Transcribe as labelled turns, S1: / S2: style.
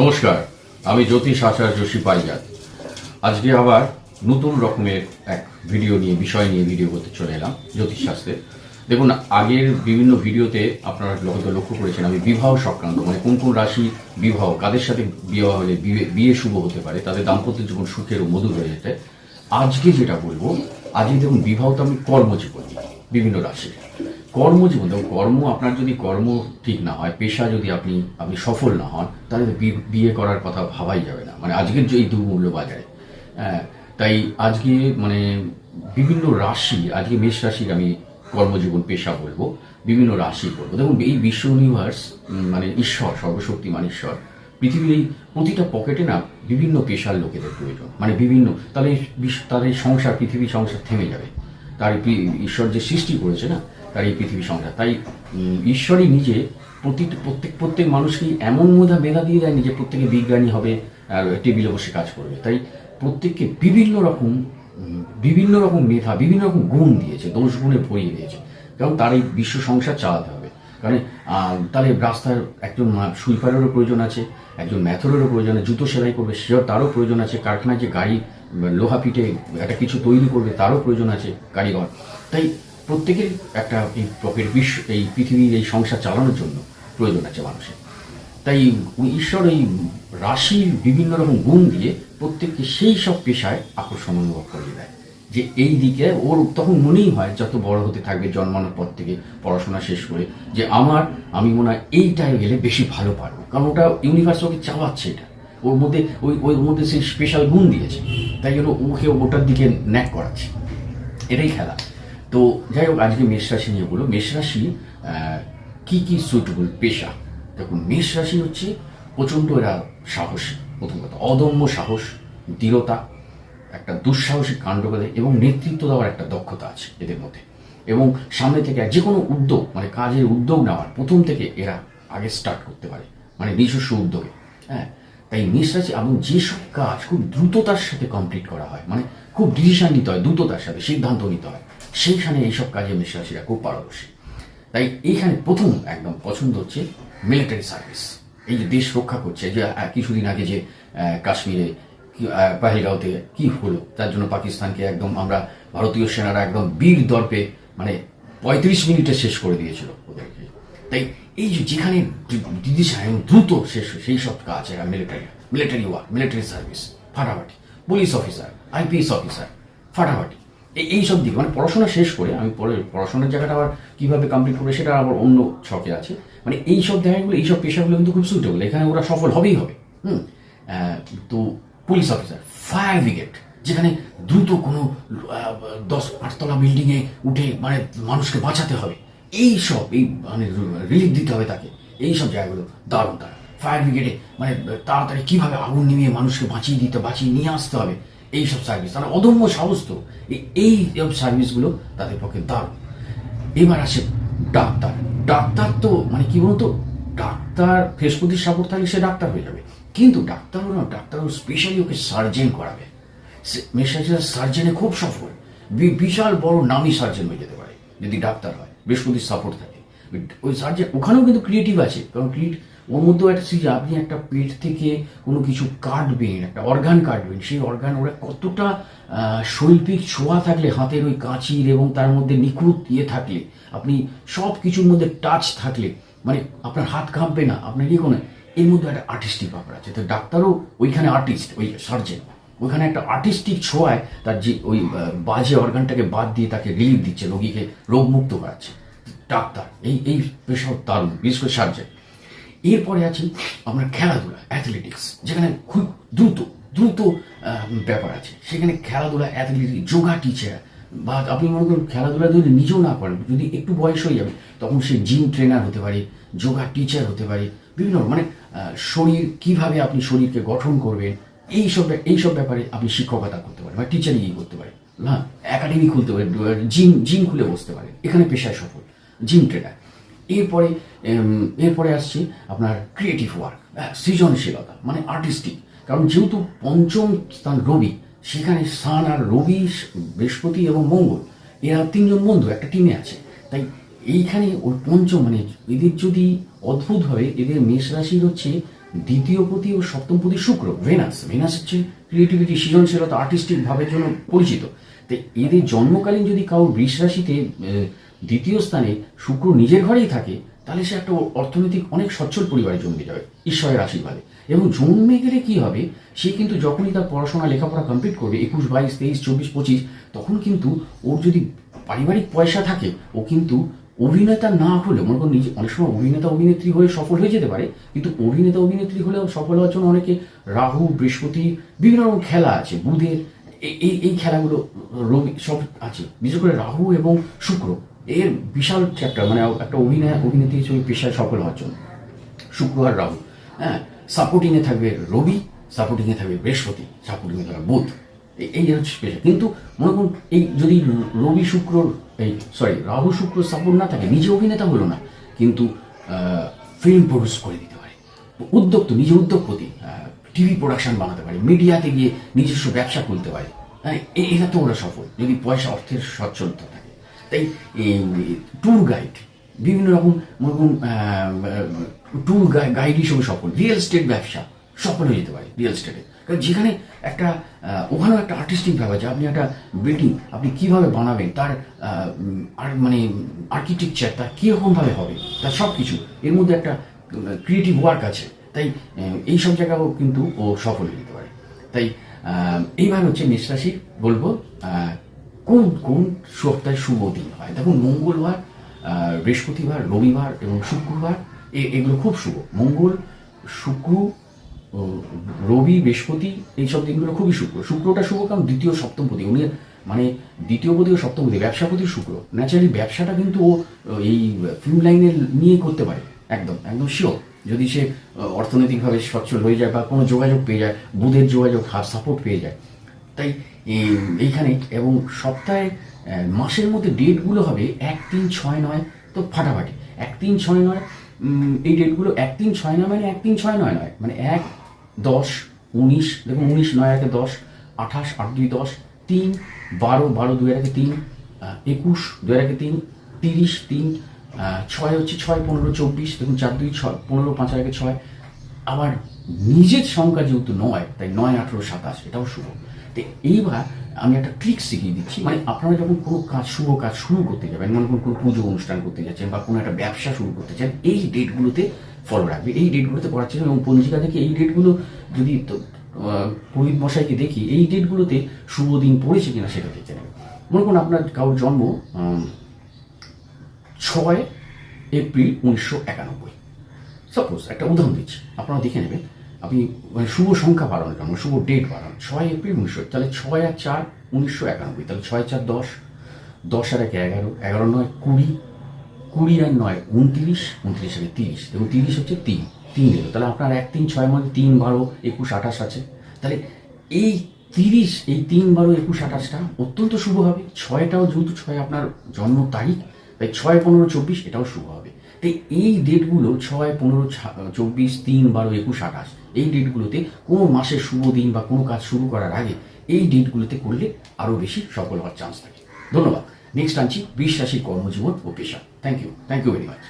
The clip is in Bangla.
S1: নমস্কার, আমি জ্যোতিষ আচার্য সিপাইজাত আজকে আবার নতুন রকমের এক ভিডিও নিয়ে, বিষয় নিয়ে ভিডিও করতে চলে এলাম জ্যোতিষ শাস্ত্রে। দেখুন, আগের বিভিন্ন ভিডিওতে আপনারা হয়তো লক্ষ্য করেছেন, আমি বিবাহ সংক্রান্ত মানে কোন কোন রাশি বিবাহ, কাদের সাথে বিবাহ হলে বিয়ে শুভ হতে পারে, তাদের দাম্পত্য জীবন সুখের ও মধুর হয়ে যেতে। আজকে যেটা বলব, আজকে দেখুন, বিবাহ তো আমি কর্মজীবন বিভিন্ন রাশির। কর্মজীবন দেখুন কর্ম আপনার যদি কর্ম ঠিক না হয় পেশা যদি আপনি আপনি সফল না হন তাহলে বিয়ে করার কথা ভাবাই যাবে না। মানে আজকের যে এই দুর্মূল্য বাজারে হ্যাঁ, তাই আজকে মানে বিভিন্ন রাশি আজকে মেষ রাশির আমি কর্মজীবন পেশা বলব বিভিন্ন রাশি বলব। দেখুন এই বিশ্ব ইউনিভার্স মানে ঈশ্বর সর্বশক্তিমান ঈশ্বর পৃথিবীর এই প্রতিটা পকেটে না বিভিন্ন পেশার লোকেদের প্রয়োজন। মানে বিভিন্ন তাহলে এই সংসার পৃথিবী সংসার থেমে যাবে। তার ঈশ্বর যে সৃষ্টি করেছে না তার এই পৃথিবী সংসার তাই ঈশ্বরই নিজে প্রতি প্রত্যেক প্রত্যেক মানুষকেই এমন মেধা মেধা দিয়ে দেয়নি যে প্রত্যেকে বিজ্ঞানী হবে আর টেবিলে বসে কাজ করবে। তাই প্রত্যেককে বিভিন্ন রকম বিভিন্ন রকম মেধা, বিভিন্ন রকম গুণ দিয়েছে, দোষ গুণে ভরিয়ে দিয়েছে। কারণ তার এই বিশ্ব সংসার চালাতে হবে। কারণ তাহলে রাস্তার একজন সুইপারেরও প্রয়োজন আছে, একজন ম্যাথরেরও প্রয়োজন আছে, জুতো সেলাই করবে সে তারও প্রয়োজন আছে, কারখানায় যে গাড়ি লোহা পিঠে একটা কিছু তৈরি করবে, তারও প্রয়োজন আছে, কারিগর। তাই প্রত্যেকের একটা এই পকেট বিশ্ব, এই পৃথিবীর এই সংসার চালানোর জন্য প্রয়োজন আছে মানুষের। তাই ঈশ্বর এই রাশির বিভিন্ন রকম গুণ দিয়ে প্রত্যেককে সেই সব পেশায় আকর্ষণ অনুভব করিয়ে দেয়। যে এই দিকে ওর তখন মনেই হয়, যত বড় হতে থাকবে জন্মানোর পর থেকে, পড়াশোনা শেষ করে, যে আমার, আমি মনে হয় এইটায় গেলে বেশি ভালো পারব। কারণ ওটা ইউনিভার্স ওকে চাওয়াচ্ছে এটা। ওর মধ্যে ওই ওই ওর মধ্যে সেই স্পেশাল গুণ দিয়েছে। তাই জন্য ওকে ওটার দিকে ন্যাক করাচ্ছে। এটাই খেলা। তো যাই হোক আজকে মেষ রাশি নিয়ে বলো মেষ রাশি কি কি সুইটেবল পেশা? দেখুন, মেষ রাশি হচ্ছে প্রচণ্ড এরা সাহসী। প্রথম কথা অদম্য সাহস, দৃঢ়তা, একটা দুঃসাহসিক কাণ্ড করে এবং নেতৃত্ব দেওয়ার একটা দক্ষতা আছে এদের মধ্যে। এবং সামনে থেকে যে কোনো উদ্যোগ মানে কাজের উদ্যোগ নেওয়ার প্রথম থেকে এরা আগে স্টার্ট করতে পারে মানে নিজস্ব উদ্যোগে। হ্যাঁ তাই মেষ রাশি এবং যেসব কাজ খুব দ্রুততার সাথে কমপ্লিট করা হয় মানে খুব ডিসিশন নিতে হয়, দ্রুততার সাথে সিদ্ধান্ত নিতে হয় সেইখানে এইসব কাজে মেষ রাশিরা খুব পারদর্শী। তাই এইখানে প্রথম একদম পছন্দ হচ্ছে মিলিটারি সার্ভিস এই যে দেশ রক্ষা করছে, যে কিছুদিন আগে যে কাশ্মীরে পাহেলগাঁওতে কি হলো, তার জন্য পাকিস্তানকে একদম আমরা ভারতীয় সেনারা একদম বীর দর্পে মানে পঁয়ত্রিশ মিনিটে শেষ করে দিয়েছিল ওদেরকে। তাই এই যে যেখানে দিদি এবং দ্রুত শেষ, সেই সব কাজ এরা military military work military service ফাটাফাটি। পুলিশ অফিসার আইপিএস অফিসার ফাটাফাটি। এই সব দিক মানে পড়াশোনা শেষ করে আমি পরে, পড়াশোনার জায়গাটা আবার কীভাবে কমপ্লিট করবে সেটা আবার অন্য ছকে আছে। মানে এই সব জায়গাগুলো, এই সব পেশাগুলো কিন্তু খুব সুইটেবল এখানে ওরা সফল হবেই হবে। হুম? তো পুলিশ অফিসার ফায়ার ব্রিগেড যেখানে দ্রুত কোনো দশ আটতলা বিল্ডিংয়ে উঠে মানে মানুষকে বাঁচাতে হবে। এই সব, এই মানে রিলিফ দিতে হবে তাকে। এই সব জায়গাগুলো, দারুণ তারা। ফায়ার ব্রিগেডে মানে তাড়াতাড়ি কীভাবে আগুন নিমিয়ে মানুষকে বাঁচিয়ে দিতে, বাঁচিয়ে নিয়ে আসতে হবে? এই সব সার্ভিস তারা অদম্য সাহস তো। এই- সার্ভিসগুলো তাদের পক্ষে দারুণ। এবার আসে ডাক্তার। ডাক্তার তো মানে কি বলতো? ডাক্তার ফেসবুকের সাপোর্ট থাকলে সে ডাক্তার হয়ে যাবে। কিন্তু ডাক্তারও না, ডাক্তারও স্পেশালি ওকে সার্জেন করাবে। মেশাজিরা সার্জেনে খুব সফল। বিশাল বড় নামি সার্জেন হয়ে যেতে পারে, যদি ডাক্তার হয়, বৃহস্পতির সাপোর্ট থাকে। ওই সার্জেন ওখানেও কিন্তু ক্রিয়েটিভ আছে। কারণ ক্রিয়েট ওর মধ্যেও একটা সিজ আপনি একটা পেট থেকে কোনো কিছু কাটবেন, একটা অর্গান কাটবেন, সেই অর্গান ওরা কতটা শৈল্পিক ছোঁয়া থাকলে, হাতের ওই কাঁচির এবং তার মধ্যে নিখুঁত ইয়ে থাকলে, আপনি সব কিছুর মধ্যে টাচ থাকলে মানে আপনার হাত কাঁপবে না, আপনার ইয়ে কোনো এর মধ্যে একটা আর্টিস্টিক ব্যাপার আছে। তো ডাক্তারও ওইখানে আর্টিস্ট ওই সার্জেন ওইখানে একটা আর্টিস্টিক ছোঁয়ায় তার যে ওই বাজে অর্গানটাকে বাদ দিয়ে তাকে রিলিফ দিচ্ছে, রোগীকে রোগমুক্ত করাচ্ছে। ডাক্তার, এই এই পেশাও দারুণ, বিশেষ করে সার্জেন এরপরে আছে আপনার খেলাধুলা অ্যাথলেটিক্স যেখানে খুব দ্রুত দ্রুত ব্যাপার আছে। সেখানে খেলাধুলা অ্যাথলেটিক্স যোগা টিচার বা আপনি মনে করুন খেলাধুলা যদি নিজেও না করেন, যদি একটু বয়স হয়ে যাবে, তখন সে জিম ট্রেনার হতে পারে যোগা টিচার হতে পারে, বিভিন্ন মানে শরীর, কীভাবে আপনি শরীরকে গঠন করবেন, এই সব এই সব ব্যাপারে আপনি শিক্ষকতা করতে পারেন, বা টিচারিং করতে পারেন। হ্যাঁ একাডেমি খুলতে পারেন জিম জিম খুলে বসতে পারেন। এখানে পেশায় সফল জিম ট্রেনার এরপরে এরপরে আসছে আপনার ক্রিয়েটিভ ওয়ার্ক সৃজনশীলতা মানে আর্টিস্টিক কারণ যেহেতু পঞ্চম স্থান রবি, সেখানে সান আর রবি, বৃহস্পতি এবং মঙ্গল, এরা তিনজন বন্ধু, একটা টিমে আছে। তাই এইখানে ওই পঞ্চম মানে এদের যদি অদ্ভুত অদ্ভুতভাবে এদের মেষ রাশির হচ্ছে দ্বিতীয় দ্বিতীয়পতি ও সপ্তম সপ্তমপতি শুক্র ভেনাস ভেনাস হচ্ছে ক্রিয়েটিভিটি সৃজনশীলতা আর্টিস্টিক ভাবের জন্য পরিচিত। তাই এদের জন্মকালীন যদি কারোর বৃষ রাশিতে দ্বিতীয় স্থানে শুক্র নিজের ঘরেই থাকে, তাহলে সে একটা অর্থনৈতিক অনেক সচ্ছল পরিবারে জন্মে যাবে, ঈশ্বরের আশীর্বাদে। এবং জন্মে গেলে কি হবে? সে কিন্তু যখনই তার পড়াশোনা, লেখাপড়া কমপ্লিট করবে, একুশ, বাইশ, তেইশ, চব্বিশ, পঁচিশ, তখন কিন্তু ওর যদি পারিবারিক পয়সা থাকে, ও কিন্তু অভিনেতা না হলেও, মনে করুন অনেক সময় অভিনেতা, অভিনেত্রী হয়ে সফল হয়ে যেতে পারে, কিন্তু অভিনেতা, অভিনেত্রী হলেও সফল হওয়ার জন্য অনেকে রাহু, বৃহস্পতি, বিভিন্ন রকম খেলা আছে, বুধের এই- এই এই খেলাগুলো রবি, সব আছে। বিশেষ করে রাহু এবং শুক্র। এর বিশাল চ্যাপ্টার মানে একটা অভিনয়, অভিনেত্রী হিসেবে পেশায় সফল হওয়ার জন্য। শুক্র আর রাহু হ্যাঁ? সাপোর্টিংয়ে থাকবে রবি সাপোর্টিংয়ে থাকবে বৃহস্পতি সাপোর্টিংয়ে থাকবে বুধ। এই- হচ্ছে পেশা কিন্তু মনে করুন, এই যদি রবি শুক্র, এই সরি রাহু শুক্র সাপোর্ট না থাকে, নিজে অভিনেতা হলো না, কিন্তু ফিল্ম প্রডিউস করে দিতে পারে। উদ্যোগ তো নিজে উদ্যোগপতি টিভি প্রোডাকশন বানাতে পারে মিডিয়াতে গিয়ে নিজস্ব ব্যবসা খুলতে পারে। হ্যাঁ এ- এরা তো ওরা সফল, যদি পয়সা, অর্থের সচ্ছলতা থাকে। তাই ট্যুর গাইড বিভিন্ন রকম ট্যুর গাইড হিসেবে সফল। রিয়েল এস্টেট ব্যবসা সফল হয়ে যেতে পারে রিয়েল এস্টেটে কারণ যেখানে একটা ওখানেও একটা আর্টিস্টিক ব্যাপার যে আপনি একটা বিল্ডিং আপনি কীভাবে বানাবেন, তার আর মানে আর্কিটেকচার তার কীরকমভাবে হবে, তার সব কিছু এর মধ্যে একটা ক্রিয়েটিভ ওয়ার্ক আছে। তাই এই সব জায়গাও কিন্তু ও সফল হয়ে যেতে পারে। তাই এইবার হচ্ছে মেষ বলব কোন কোন সপ্তাহে শুভ দিন হয়? দেখুন, মঙ্গলবার বৃহস্পতিবার, রবিবার এবং শুক্রবার এগুলো খুব শুভ। মঙ্গল, শুক্র রবি, বৃহস্পতি, এইসব দিনগুলো খুবই শুক্র। শুক্রটা শুভ কারণ দ্বিতীয় সপ্তমপতি উনি মানে দ্বিতীয় পতি ও সপ্তমপতি ব্যবসাপতি শুক্র। ন্যাচারালি ব্যবসাটা কিন্তু ও এই ফিল্ম লাইনে নিয়ে করতে পারে। একদম একদম শিওর যদি সে অর্থনৈতিকভাবে সচ্ছল হয়ে যায় বা কোনো যোগাযোগ পেয়ে যায়, বুধের যোগাযোগ সাপোর্ট পেয়ে যায়। তাই এইখানে এবং সপ্তাহে মাসের মধ্যে ডেটগুলো হবে এক তিন ছয় নয়, তো ফাটাফাটি। এক তিন ছয় নয় এই ডেটগুলো এক তিন ছয় নয় মানে এক তিন ছয় নয় নয় মানে এক, দশ, উনিশ, দেখুন উনিশ নয় একে দশ, আঠাশ, আট দুই দশ, তিন, বারো বারো দুই একে তিন একুশ দুই একে তিন, তিরিশ তিন ছয় হচ্ছে ছয়, পনেরো, চব্বিশ, দেখুন চার দুই ছয়, পনেরো, পাঁচ একে ছয়। আবার নিজের সংখ্যা যেহেতু নয়, তাই নয়, আঠেরো, সাতাশ, এটাও শুভ। তো এইবার আমি একটা ট্রিক শিখিয়ে দিচ্ছি। মানে আপনারা যখন কোনো কাজ শুভ কাজ শুরু করতে যাবেন মানে কোনো কোনো পুজো অনুষ্ঠান করতে যাচ্ছেন বা কোনো একটা ব্যবসা শুরু করতে চান, এই ডেটগুলোতে ফলো রাখবে। এই ডেটগুলোতে করার চেষ্টা এবং পঞ্জিকা দেখে এই ডেটগুলো যদি পুরোহিত মশাইকে দেখি, এই ডেটগুলোতে শুভ দিন পড়েছে কিনা সেটা দেখে নেবে মনে করুন আপনার কারোর জন্ম ছয় এপ্রিল উনিশশো একানব্বই। সাপোজ একটা উদাহরণ দিচ্ছি, আপনারা দেখে নেবেন আপনি মানে শুভ সংখ্যা বাড়ানোর জন্য শুভ ডেট বাড়ান, ছয় এপ্রিল উনিশশো, তাহলে ছয় আর চার উনিশশো একানব্বই, তাহলে ছয় চার দশ দশ আর এক এগারো এগারো নয় কুড়ি কুড়ি আর নয় উনত্রিশ উনত্রিশ আর তিরিশ এবং তিরিশ হচ্ছে তিন তিন এলো, তাহলে আপনার এক তিন ছয় মধ্যে তিন বারো একুশ আঠাশ আছে, তাহলে এই তিরিশ, এই তিন বারো একুশ আঠাশটা অত্যন্ত শুভ হবে, ছয়টাও যেহেতু ছয় আপনার জন্ম তারিখ, তাই ছয় পনেরো চব্বিশ এটাও শুভ হবে। তাই এই ডেটগুলো ছয়, পনেরো চব্বিশ, তিন, বারো, একুশ, আঠাশ, এই ডেটগুলোতে কোনো মাসের শুভ দিন বা কোনো কাজ শুরু করার আগে এই ডেটগুলোতে করলে আরও বেশি সফল হওয়ার চান্স থাকে। ধন্যবাদ। নেক্সট আনছি, বিশ্বাসী কর্মজীবন ও পেশা। Thank you thank you very much